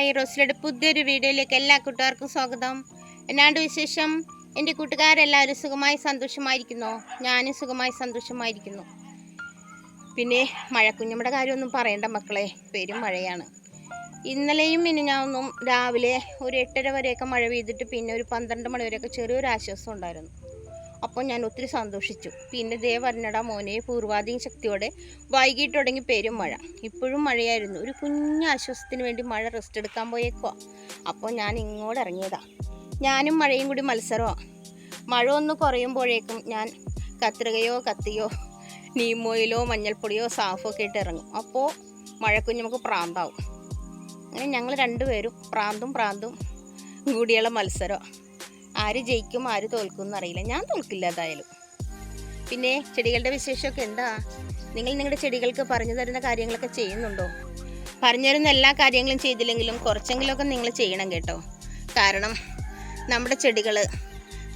Hi റോസിലയുടെ പുതിയൊരു വീഡിയോയിലേക്ക് എല്ലാ കൂട്ടുകാർക്കും സ്വാഗതം. എന്നാണ്ട് വിശേഷം? എന്റെ കൂട്ടുകാരെല്ലാവരും സുഖമായി സന്തോഷമായിരിക്കുന്നോ. ഞാനും സുഖമായി സന്തോഷമായിരിക്കുന്നു. പിന്നെ മഴക്കുഞ്ഞമ്മയുടെ കാര്യമൊന്നും പറയണ്ട മക്കളെ. പേരും മഴയാണ്. ഇന്നലെയും മിനിഞ്ഞാന്നും രാവിലെ ഒരു എട്ടര വരെയൊക്കെ മഴ പെയ്തിട്ട് പിന്നെ ഒരു പന്ത്രണ്ട് മണി വരെയൊക്കെ ചെറിയൊരു ആശ്വാസം ഉണ്ടായിരുന്നു. അപ്പോൾ ഞാൻ ഒത്തിരി സന്തോഷിച്ചു. പിന്നെ ദേ പറഞ്ഞടാ മോനെ പൂർവാധീൻ ശക്തിയോടെ വൈകിട്ട് തുടങ്ങി പെരും മഴ. ഇപ്പോഴും മഴയായിരുന്നു. ഒരു കുഞ്ഞു ആശ്വാസത്തിന് വേണ്ടി മഴ റെസ്റ്റ് എടുക്കാൻ പോയേക്കുവാ. അപ്പോൾ ഞാൻ ഇങ്ങോട്ട് ഇറങ്ങിയതാ. ഞാനും മഴയും കൂടി മത്സരമാണ് മഴ ഒന്ന് കുറയുമ്പോഴേക്കും ഞാൻ കത്രികയോ കത്തിയോ നീമോയിലോ മഞ്ഞൾപ്പൊടിയോ സാഫോ ഒക്കെ ഇട്ട് ഇറങ്ങും. അപ്പോൾ മഴക്കുഞ്ഞ് നമുക്ക് പ്രാന്താവും. അങ്ങനെ ഞങ്ങൾ രണ്ടുപേരും പ്രാന്തും പ്രാന്തും കൂടിയുള്ള മത്സരമാണ് ആര് ജയിക്കും ആര് തോൽക്കും എന്നറിയില്ല. ഞാൻ തോൽക്കില്ല എന്തായാലും. പിന്നെ ചെടികളുടെ വിശേഷമൊക്കെ എന്താ? നിങ്ങൾ നിങ്ങളുടെ ചെടികൾക്ക് പറഞ്ഞു തരുന്ന കാര്യങ്ങളൊക്കെ ചെയ്യുന്നുണ്ടോ? പറഞ്ഞു തരുന്ന എല്ലാ കാര്യങ്ങളും ചെയ്തില്ലെങ്കിലും കുറച്ചെങ്കിലുമൊക്കെ നിങ്ങൾ ചെയ്യണം കേട്ടോ. കാരണം നമ്മുടെ ചെടികൾ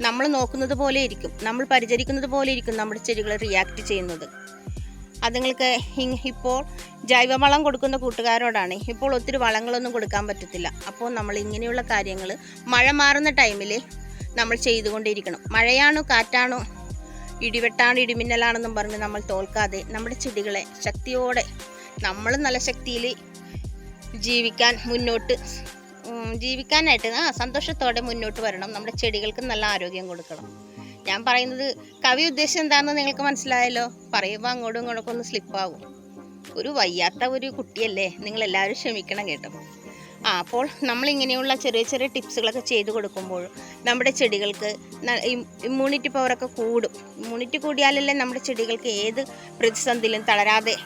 നമ്മൾ നോക്കുന്നത് പോലെ ഇരിക്കും. നമ്മൾ പരിചരിക്കുന്നത് പോലെ ഇരിക്കും നമ്മുടെ ചെടികൾ റിയാക്ട് ചെയ്യുന്നത്. അതുങ്ങൾക്ക് ഇപ്പോൾ ജൈവവളം കൊടുക്കുന്ന കൂട്ടുകാരോടാണ്. ഇപ്പോൾ ഒത്തിരി വളങ്ങളൊന്നും കൊടുക്കാൻ പറ്റത്തില്ല. അപ്പോൾ നമ്മൾ ഇങ്ങനെയുള്ള കാര്യങ്ങൾ മഴ മാറുന്ന ടൈമിൽ നമ്മൾ ചെയ്തുകൊണ്ടിരിക്കണം. മഴയാണോ കാറ്റാണോ? ഇടിവെട്ടാണ് ഇടിമിന്നലാണെന്നും പറഞ്ഞ് നമ്മൾ തോൽക്കാതെ നമ്മുടെ ചെടികളെ ശക്തിയോടെ നമ്മൾ നല്ല ശക്തിയിൽ ജീവിക്കാൻ മുന്നോട്ട് ജീവിക്കാനായിട്ട് ആ സന്തോഷത്തോടെ മുന്നോട്ട് വരണം. നമ്മുടെ ചെടികൾക്ക് നല്ല ആരോഗ്യം കൊടുക്കണം. ഞാൻ പറയുന്നത് കവി ഉദ്ദേശം എന്താണെന്ന് നിങ്ങൾക്ക് മനസ്സിലായല്ലോ? പറയുമ്പോൾ അങ്ങോട്ടും ഇങ്ങോട്ടൊക്കെ ഒന്ന് സ്ലിപ്പാകും ഒരു വയ്യാത്ത ഒരു കുട്ടിയല്ലേ? നിങ്ങളെല്ലാവരും ക്ഷമിക്കണം കേട്ടോ. ആ അപ്പോൾ നമ്മളിങ്ങനെയുള്ള ചെറിയ ചെറിയ ടിപ്സുകളൊക്കെ ചെയ്തു കൊടുക്കുമ്പോൾ നമ്മുടെ ചെടികൾക്ക് ഇമ്മ്യൂണിറ്റി പവറൊക്കെ കൂടും. ഇമ്മ്യൂണിറ്റി കൂടിയാലല്ലേ നമ്മുടെ ചെടികൾക്ക് ഏത് പ്രതിസന്ധിയിലും തളരാതെ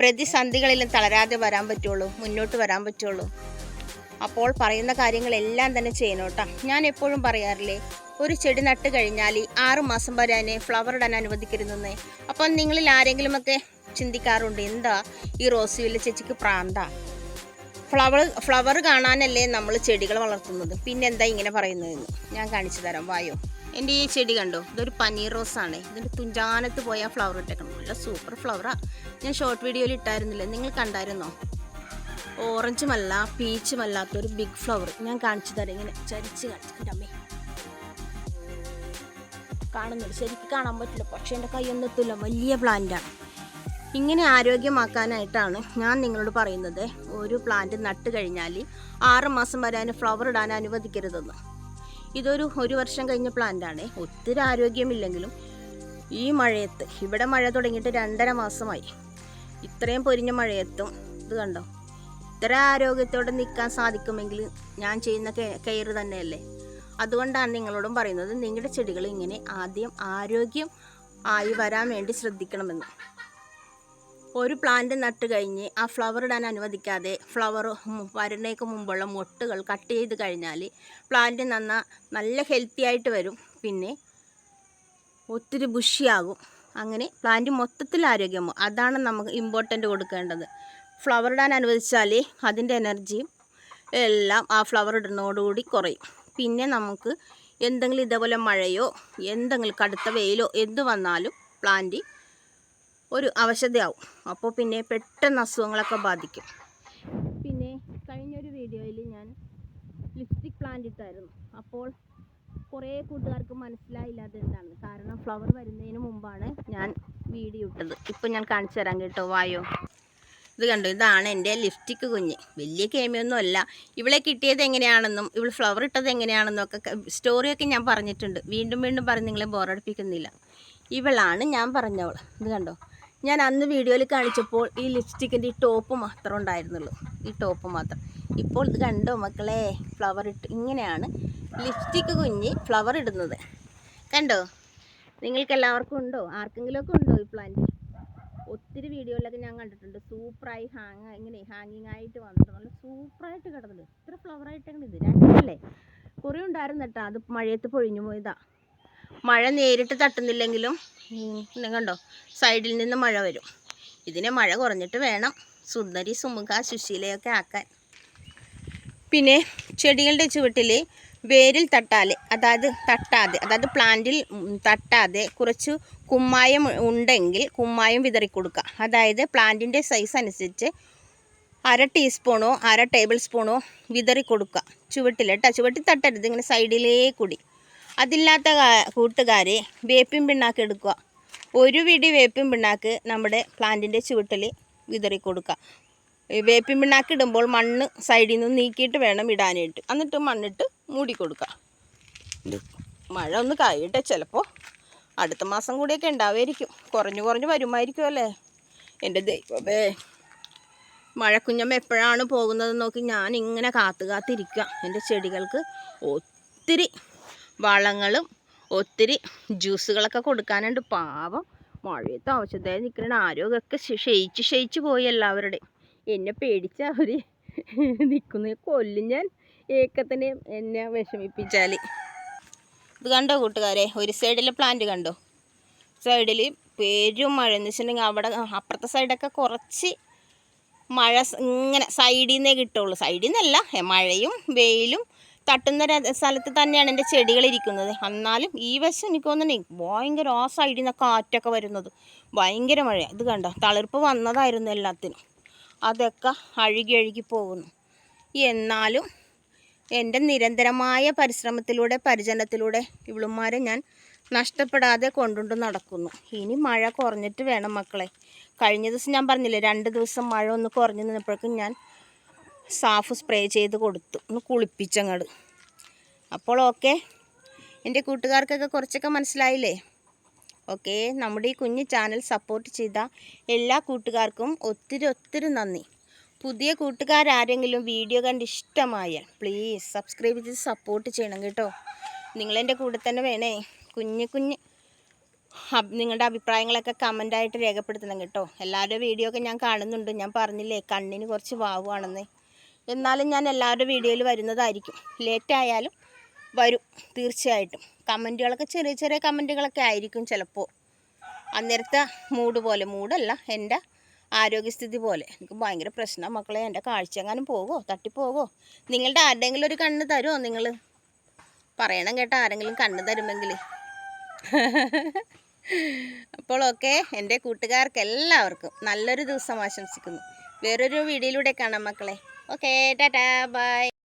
പ്രതിസന്ധികളിലും തളരാതെ വരാൻ പറ്റുള്ളൂ മുന്നോട്ട് വരാൻ പറ്റുള്ളൂ. അപ്പോൾ പറയുന്ന കാര്യങ്ങളെല്ലാം തന്നെ ചെയ്യണം ഞാൻ എപ്പോഴും പറയാറില്ലേ ഒരു ചെടി നട്ട് കഴിഞ്ഞാൽ ആറ് മാസം വരെ അതിനെ ഫ്ലവർ ഇടാൻ അനുവദിക്കരുതെന്ന്. അപ്പം നിങ്ങളിൽ ആരെങ്കിലുമൊക്കെ ചിന്തിക്കാറുണ്ട് എന്താ ഈ റോസിവില്ല ചേച്ചിക്ക് പ്രാന്താ? ഫ്ലവർ ഫ്ലവർ കാണാനല്ലേ നമ്മൾ ചെടികൾ വളർത്തുന്നത്? പിന്നെ എന്താ ഇങ്ങനെ പറയുന്നതെന്ന്? ഞാൻ കാണിച്ചു തരാം. വായോ. എന്റെ ഈ ചെടി കണ്ടോ? ഇതൊരു പനീർ റോസാണ്. ഇതിന്റെ തുഞ്ചാനത്ത് പോയാൽ ഫ്ലവർ ഇട്ടേക്കണം നല്ല സൂപ്പർ ഫ്ലവറാണ് ഞാൻ ഷോർട്ട് വീഡിയോയിൽ ഇട്ടായിരുന്നില്ലേ? നിങ്ങൾ കണ്ടായിരുന്നോ? ഓറഞ്ചുമല്ല പീച്ചുമല്ലാത്ത ഒരു ബിഗ് ഫ്ലവർ ഞാൻ കാണിച്ചു തരാം. ഇങ്ങനെ ചരിച്ച് കാണിച്ചു. എന്റെ അമ്മേ. കാണുന്നുണ്ട്. ശരിക്കും കാണാൻ പറ്റില്ല. പക്ഷേ എന്റെ കൈയൊന്നും എത്തില്ല വലിയ പ്ലാന്റാണ് ഇങ്ങനെ ആരോഗ്യമാക്കാനായിട്ടാണ് ഞാൻ നിങ്ങളോട് പറയുന്നത്. ഒരു പ്ലാന്റ് നട്ട് കഴിഞ്ഞാൽ ആറ് മാസം വരെ അതിന് ഫ്ലവർ ഇടാൻ അനുവദിക്കരുതെന്ന്. ഇതൊരു ഒരു വർഷം കഴിഞ്ഞ പ്ലാന്റാണ് ഒത്തിരി ആരോഗ്യമില്ലെങ്കിലും ഈ മഴയത്ത് ഇവിടെ മഴ തുടങ്ങിയിട്ട് രണ്ടര മാസമായി. ഇത്രയും പൊരിഞ്ഞ മഴയത്തും ഇത് കണ്ടോ? ഇത്ര ആരോഗ്യത്തോടെ നിൽക്കാൻ സാധിക്കുമെങ്കിൽ ഞാൻ ചെയ്യുന്ന കെയർ തന്നെയല്ലേ? അതുകൊണ്ടാണ് നിങ്ങളോടും പറയുന്നത് നിങ്ങളുടെ ചെടികൾ ഇങ്ങനെ ആദ്യം ആരോഗ്യം ആയി വരാൻ വേണ്ടി ശ്രദ്ധിക്കണമെന്ന്. ഒരു പ്ലാന്റ് നട്ട് കഴിഞ്ഞ് ആ ഫ്ലവർ ഇടാൻ അനുവദിക്കാതെ ഫ്ലവർ വരുന്നേക്ക് മുമ്പുള്ള മൊട്ടുകൾ കട്ട് ചെയ്ത് കഴിഞ്ഞാൽ പ്ലാന്റ് നന്ന നല്ല ഹെൽത്തി ആയിട്ട് വരും. പിന്നെ ഒത്തിരി ബുഷിയാകും അങ്ങനെ പ്ലാന്റ് മൊത്തത്തിൽ ആരോഗ്യമോ അതാണ് നമുക്ക് ഇമ്പോർട്ടന്റ് കൊടുക്കേണ്ടത്. ഫ്ലവർ ഇടാൻ അനുവദിച്ചാൽ അതിന്റെ എനർജിയും എല്ലാം ആ ഫ്ലവർ ഇടുന്നതോടുകൂടി കുറയും. പിന്നെ നമുക്ക് എന്തെങ്കിലും ഇതേപോലെ മഴയോ എന്തെങ്കിലും കടുത്ത വെയിലോ എന്ത് വന്നാലും പ്ലാന്റ് ഒരു അവശതയാവും. അപ്പോൾ പിന്നെ പെട്ടെന്ന് അസുഖങ്ങളൊക്കെ ബാധിക്കും. പിന്നെ കഴിഞ്ഞൊരു വീഡിയോയിൽ ഞാൻ ലിപ്സ്റ്റിക് പ്ലാന്റ് ഇട്ടായിരുന്നു. അപ്പോൾ കുറേ കൂട്ടുകാർക്ക് മനസ്സിലായില്ല എന്താണ് കാരണം ഫ്ലവർ വരുന്നതിന് മുമ്പാണ് ഞാൻ വീഡിയോ ഇട്ടത്. ഇപ്പം ഞാൻ കാണിച്ചു തരാം കേട്ടോ. വായോ. ഇത് കണ്ടു? ഇതാണ് എന്റെ ലിപ്സ്റ്റിക് കുഞ്ഞ്. വലിയ കേമിയൊന്നും അല്ല. ഇവളെ കിട്ടിയത് എങ്ങനെയാണെന്നും ഇവൾ ഫ്ലവർ ഇട്ടത് എങ്ങനെയാണെന്നും ഒക്കെ സ്റ്റോറിയൊക്കെ ഞാൻ പറഞ്ഞിട്ടുണ്ട്. വീണ്ടും വീണ്ടും പറഞ്ഞ് നിങ്ങളെ ബോറടിപ്പിക്കുന്നില്ല ഇവളാണ് ഞാൻ പറഞ്ഞവൾ. ഇത് കണ്ടോ? ഞാൻ അന്ന് വീഡിയോയിൽ കാണിച്ചപ്പോൾ ഈ ലിപ്സ്റ്റിക്കിന്റെ ഈ ടോപ്പ് മാത്രം ഉണ്ടായിരുന്നുള്ളൂ. ഈ ടോപ്പ് മാത്രം. ഇപ്പോൾ ഇത് കണ്ടോ മക്കളെ? ഫ്ലവർ ഇട്ട് ഇങ്ങനെയാണ് ലിപ്സ്റ്റിക്ക് കുഞ്ഞ് ഫ്ലവർ ഇടുന്നത്. കണ്ടോ? നിങ്ങൾക്ക് എല്ലാവർക്കും ഉണ്ടോ? ആർക്കെങ്കിലുമൊക്കെ ഉണ്ടോ ഈ പ്ലാന്റ് ഒത്തിരി വീഡിയോയിലൊക്കെ ഞാൻ കണ്ടിട്ടുണ്ട്. സൂപ്പറായി ഹാങ് ഇങ്ങനെ ഹാങ്ങിങ് ആയിട്ട് വന്നിട്ട് നല്ല സൂപ്പറായിട്ട് കിടന്നു ഇത്ര ഫ്ലവർ ആയിട്ടാണ് ഇത്. രണ്ടല്ലേ? കുറേ ഉണ്ടായിരുന്നു കേട്ടോ. അത് മഴയത്ത് പൊഴിഞ്ഞു പോയതാ. മഴ നേരിട്ട് തട്ടുന്നില്ലെങ്കിലും കണ്ടോ സൈഡിൽ നിന്ന് മഴ വരും. ഇതിനെ മഴ കുറഞ്ഞിട്ട് വേണം സുന്ദരി സുമുഖ സുശീലയൊക്കെ ആക്കാൻ. പിന്നെ ചെടികളുടെ ചുവട്ടിൽ വേരിൽ തട്ടാതെ അതായത് തട്ടാതെ അതായത് പ്ലാന്റിൽ തട്ടാതെ കുറച്ച് കുമ്മായം ഉണ്ടെങ്കിൽ കുമ്മായം വിതറി കൊടുക്കുക അതായത് പ്ലാന്റിന്റെ സൈസ് അനുസരിച്ച് അര ടീസ്പൂണോ അര ടേബിൾ സ്പൂണോ വിതറി കൊടുക്കുക ചുവട്ടിൽ കേട്ടോ ചുവട്ടിൽ തട്ടരുത് ഇങ്ങനെ സൈഡിലേ കൂടി. അതില്ലാത്ത കൂട്ടുകാർ വേപ്പും വേപ്പിൻ പിണ്ണാക്ക് എടുക്കുക. ഒരു പിടി വേപ്പിൻ പിണ്ണാക്ക് നമ്മുടെ പ്ലാന്റിന്റെ ചുവട്ടിൽ വിതറി കൊടുക്കുക. വേപ്പും വേപ്പിൻ പിണ്ണാക്ക് ഇടുമ്പോൾ മണ്ണ് സൈഡിൽ നിന്ന് നീക്കിയിട്ട് വേണം ഇടാനായിട്ട്. എന്നിട്ട് മണ്ണിട്ട് മൂടി കൊടുക്കുക. മഴ ഒന്ന് കഴിയട്ടെ ചിലപ്പോൾ അടുത്ത മാസം കൂടിയൊക്കെ ഉണ്ടാവുമായിരിക്കും. കുറഞ്ഞു കുറഞ്ഞു വരുമായിരിക്കും അല്ലേ? എന്റെ ദൈവമേ. മഴക്കുഞ്ഞമ്മ എപ്പോഴാണ് പോകുന്നത് നോക്കി ഞാൻ ഇങ്ങനെ കാത്തു കാത്തിരിക്കുക. എന്റെ ചെടികൾക്ക് ഒത്തിരി വളങ്ങളും ഒത്തിരി ജ്യൂസുകളൊക്കെ കൊടുക്കാനുണ്ട്. പാവം മഴയത്ത് ആവശ്യത്തായി നിൽക്കുന്ന ആരോഗ്യമൊക്കെ ക്ഷ- ക്ഷയിച്ച് ക്ഷയിച്ച് പോയി എല്ലാവരുടെയും. എന്നെ പേടിച്ച അവർ നിൽക്കുന്ന കൊല്ലും ഞാൻ. ഏക്കത്തിന് എന്നെ വിഷമിപ്പിച്ചാൽ ഇത് കണ്ടോ കൂട്ടുകാരെ? ഒരു സൈഡിലെ പ്ലാന്റ് കണ്ടോ? സൈഡിൽ പേരും മഴ. എന്ന് വെച്ചിട്ടുണ്ടെങ്കിൽ അവിടെ അപ്പുറത്തെ സൈഡൊക്കെ കുറച്ച് മഴ ഇങ്ങനെ സൈഡിൽ നിന്നേ കിട്ടുള്ളൂ. സൈഡിൽ നിന്നല്ല മഴയും വെയിലും തട്ടുന്ന സ്ഥലത്ത് തന്നെയാണ് എന്റെ ചെടികൾ ഇരിക്കുന്നത് എന്നാലും ഈ വശം എനിക്ക് തോന്നുന്നുണ്ട് ഭയങ്കര ആ സൈഡിൽ നിന്ന് കാറ്റൊക്കെ വരുന്നത്. ഭയങ്കര മഴ ഇത് കണ്ടോ? തളിർപ്പ് വന്നതായിരുന്നു എല്ലാത്തിനും. അതൊക്കെ അഴുകി അഴുകി പോകുന്നു. എന്നാലും എന്റെ നിരന്തരമായ പരിശ്രമത്തിലൂടെ പരിചരണത്തിലൂടെ ഇവളുമാരെ ഞാൻ നഷ്ടപ്പെടാതെ കൊണ്ടുകൊണ്ട് നടക്കുന്നു. ഇനി മഴ കുറഞ്ഞിട്ട് വേണം മക്കളെ. കഴിഞ്ഞ ദിവസം ഞാൻ പറഞ്ഞില്ലേ രണ്ട് ദിവസം മഴ ഒന്ന് കുറഞ്ഞു നിന്നപ്പോഴേക്കും ഞാൻ സാഫ് സ്പ്രേ ചെയ്ത് കൊടുത്തു. ഒന്ന് കുളിപ്പിച്ചങ്ങട്. അപ്പോൾ ഓക്കെ. എന്റെ കൂട്ടുകാർക്കൊക്കെ കുറച്ചൊക്കെ മനസ്സിലായില്ലേ? ഓക്കെ. നമ്മുടെ ഈ കുഞ്ഞു ചാനൽ സപ്പോർട്ട് ചെയ്ത എല്ലാ കൂട്ടുകാർക്കും ഒത്തിരി ഒത്തിരി നന്ദി. പുതിയ കൂട്ടുകാരാരെങ്കിലും വീഡിയോ കണ്ട് ഇഷ്ടമായാൽ പ്ലീസ് സബ്സ്ക്രൈബ് ചെയ്ത് സപ്പോർട്ട് ചെയ്യണം കേട്ടോ. നിങ്ങളെന്റെ കൂടെ തന്നെ വേണേ. കുഞ്ഞ് കുഞ്ഞ് നിങ്ങളുടെ അഭിപ്രായങ്ങളൊക്കെ കമന്റായിട്ട് രേഖപ്പെടുത്തണം കേട്ടോ. എല്ലാവരുടെ വീഡിയോ ഒക്കെ ഞാൻ കാണുന്നുണ്ട്. ഞാൻ പറഞ്ഞില്ലേ കണ്ണിന് കുറച്ച് വാവുകയാണെന്ന് എന്നാലും ഞാൻ എല്ലാവരുടെ വീഡിയോയിൽ വരുന്നതായിരിക്കും. ലേറ്റ് ആയാലും വരും തീർച്ചയായിട്ടും. കമന്റുകളൊക്കെ ചെറിയ ചെറിയ കമന്റുകളൊക്കെ ആയിരിക്കും ചിലപ്പോൾ. അന്നേരത്തെ മൂഡ് പോലെ മൂഡല്ല എന്റെ ആരോഗ്യസ്ഥിതി പോലെ. എനിക്ക് ഭയങ്കര പ്രശ്നം. മക്കളെ എന്റെ കാഴ്ച എങ്ങാനും പോകുമോ തട്ടിപ്പോകോ നിങ്ങളുടെ ആരുടെയെങ്കിലും ഒരു കണ്ണ് തരുമോ നിങ്ങൾ? പറയണം കേട്ടോ ആരെങ്കിലും കണ്ണ് തരുമെങ്കിൽ അപ്പോൾ ഓക്കെ എന്റെ കൂട്ടുകാർക്ക് എല്ലാവർക്കും നല്ലൊരു ദിവസം ആശംസിക്കുന്നു. വേറൊരു വീഡിയോയിലൂടെ കാണാം മക്കളെ. Okay, da da, bye.